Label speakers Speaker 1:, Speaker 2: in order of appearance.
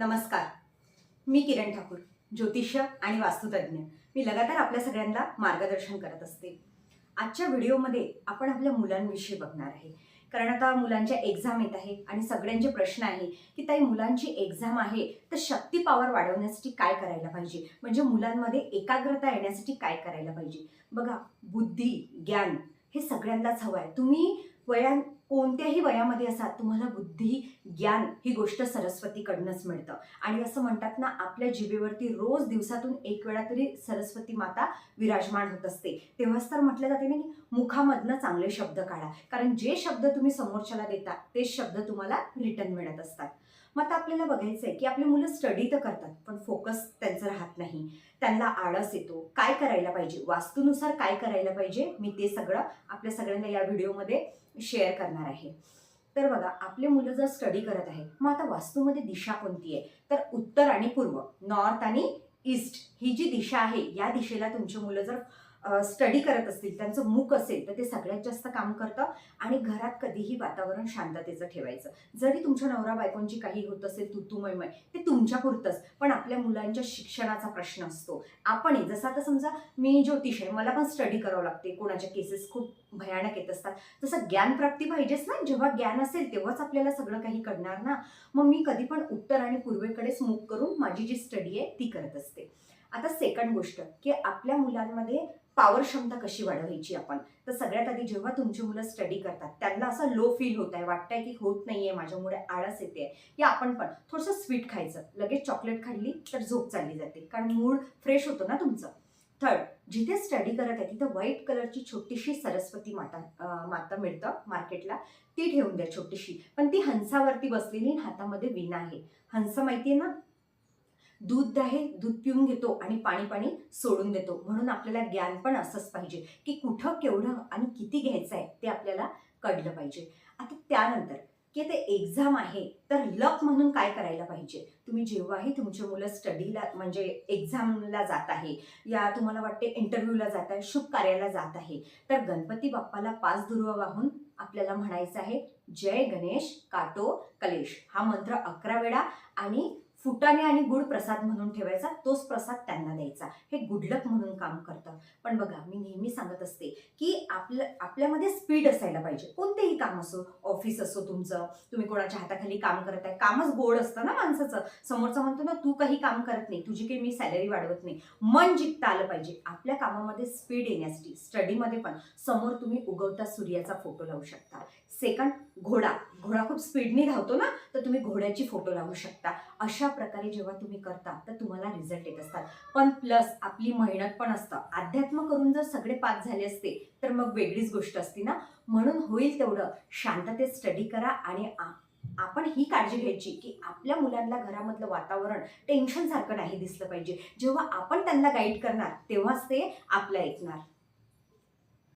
Speaker 1: नमस्कार. मी किरण ठाकूर ज्योतिष्य आणि वास्तुतज्ञ. मी लगातार आपल्या सगळ्यांना मार्गदर्शन करत असते. आजच्या व्हिडिओमध्ये आपण आपल्या मुलांविषयी बघणार आहे. कारण आता मुलांच्या एक्झाम येत आहे आणि सगळ्यांचे प्रश्न आहे की ताई मुलांची एक्झाम आहे तर शक्ती पॉवर वाढवण्यासाठी काय करायला पाहिजे? म्हणजे मुलांमध्ये एकाग्रता येण्यासाठी काय करायला पाहिजे? बघा बुद्धी ज्ञान हे सगळ्यांनाच हवं आहे. तुम्ही वया कोणत्याही वयामध्ये असा तुम्हाला बुद्धी ज्ञान ही गोष्ट सरस्वतीकडनंच मिळतं. आणि असं म्हणतात ना आपल्या जिभेवरती रोज दिवसातून एक वेळा तरी सरस्वती माता विराजमान होत असते. तेव्हाच तर म्हटलं जाते ना की मुखामधनं चांगले शब्द काढा. कारण जे शब्द तुम्ही समोरच्याला देता तेच शब्द तुम्हाला रिटर्न मिळत असतात. मग आता आपल्याला बघायचं आहे की आपली मुलं स्टडी तर करतात पण फोकस त्यांचं राहत नाही. त्यांना आळस येतो. काय करायला पाहिजे? वास्तूनुसार काय करायला पाहिजे? मी ते सगळं आपल्या सगळ्यांना या व्हिडिओमध्ये शेअर करणार आहे. तर बघा आपले मुलं जर स्टडी करत आहे मग आता वास्तूमध्ये दिशा कोणती आहे? तर उत्तर आणि पूर्व नॉर्थ आणि ईस्ट ही जी दिशा आहे या दिशेला तुमची मुलं जर स्टडी करत असतील त्यांचं मुख असेल तर ते सगळ्यात जास्त काम करतं आणि घरात कधीही वातावरण शांततेचं ठेवायचं. जरी तुमच्या नवरा बायकोंची काही होत असेल तुतुमयमय ते तुमच्यापुरतंच पण आपल्या मुलांच्या शिक्षणाचा प्रश्न असतो. आपणही जसं आता समजा मी ज्योतिष आहे मला पण स्टडी करावं लागते. कोणाच्या केसेस खूप भयानक येत असतात. जसं ज्ञान प्राप्ती पाहिजेच ना. जेव्हा ज्ञान असेल तेव्हाच आपल्याला सगळं काही कळणार ना. मग मी कधी पण उत्तर आणि पूर्वेकडेच मुख करून माझी जी स्टडी आहे ती करत असते. आता सेकंड गोष्ट की आपल्या मुलांमध्ये पॉवर क्षमता कशी वाढवायची आपण? तर सगळ्यात आधी जेव्हा तुमची मुलं स्टडी करतात त्यांना असं लो फील होत आहे वाटतंय की होत नाहीये माझ्यामुळे आळस येते या आपण पण थोडंसं स्वीट खायचं. लगेच चॉकलेट खाल्ली तर झोप चालली जाते कारण मूड फ्रेश होतो ना तुमचं. थर्ड जिथे स्टडी करत आहे तिथं व्हाईट कलरची छोटीशी सरस्वती माता अं, माता मिळतं मार्केटला ती ठेवून द्या छोटीशी. पण ती हंसावरती बसलेली आणि हातामध्ये विना आहे. हंस माहिती आहे ना? दूध आहे दूध पिऊन घेतो आणि पाणी पाणी सोडून देतो. म्हणून आपल्याला ज्ञान पण असंच पाहिजे की कुठं केवढं आणि किती घ्यायचं आहे ते आपल्याला कळलं पाहिजे. आता त्यानंतर की ते एक्झाम आहे तर लक म्हणून काय करायला पाहिजे? तुम्ही जेव्हाही तुमचे मुलं स्टडीला म्हणजे एक्झामला जात आहे या तुम्हाला वाटते इंटरव्ह्यूला जात आहे शुभ कार्याला जात आहे तर गणपती बाप्पाला पाच दुर्वा वाहून आपल्याला म्हणायचं आहे जय गणेश काटो कलेश. हा मंत्र अकरा वेळा आणि फुटाणे आणि गुड प्रसाद म्हणून ठेवायचा तोच प्रसाद त्यांना द्यायचा. हे गुडलक म्हणून काम करतं. पण बघा मी नेहमी सांगत असते की आपलं आपल्यामध्ये स्पीड असायला पाहिजे. कोणतेही काम असो ऑफिस असो तुमचं तुम्ही कोणाच्या हाताखाली काम करत आहे कामच गोड असतं ना माणसाचं. समोरचं म्हणतो ना तू काही काम करत नाही तुझी काही मी सॅलरी वाढवत नाही. मन जिंकता आलं पाहिजे आपल्या कामामध्ये स्पीड येण्यासाठी स्टडीमध्ये पण. समोर तुम्ही उगवता सूर्याचा फोटो लावू शकता. सेकंड घोडा. घोडा खूप स्पीडने धावतो ना तर तुम्ही घोड्याची फोटो लावू शकता. अशा प्रकारे जेव्हा तुम्ही करता तर तुम्हाला रिझल्ट येत असतात. पण प्लस आपली मेहनत पण असतं. अध्यात्म करून जर सगळे पास झाले असते तर मग वेगळीच गोष्ट असती ना? म्हणून होईल तेवढं. शांततेत स्टडी करा आणि आपण ही काळजी घ्यायची की आपल्या मुलांना घरामधलं वातावरण टेन्शन सारखं नाही दिसलं पाहिजे. जेव्हा आपण त्यांना गाईड करणार तेव्हाच ते आपलं ऐकणार.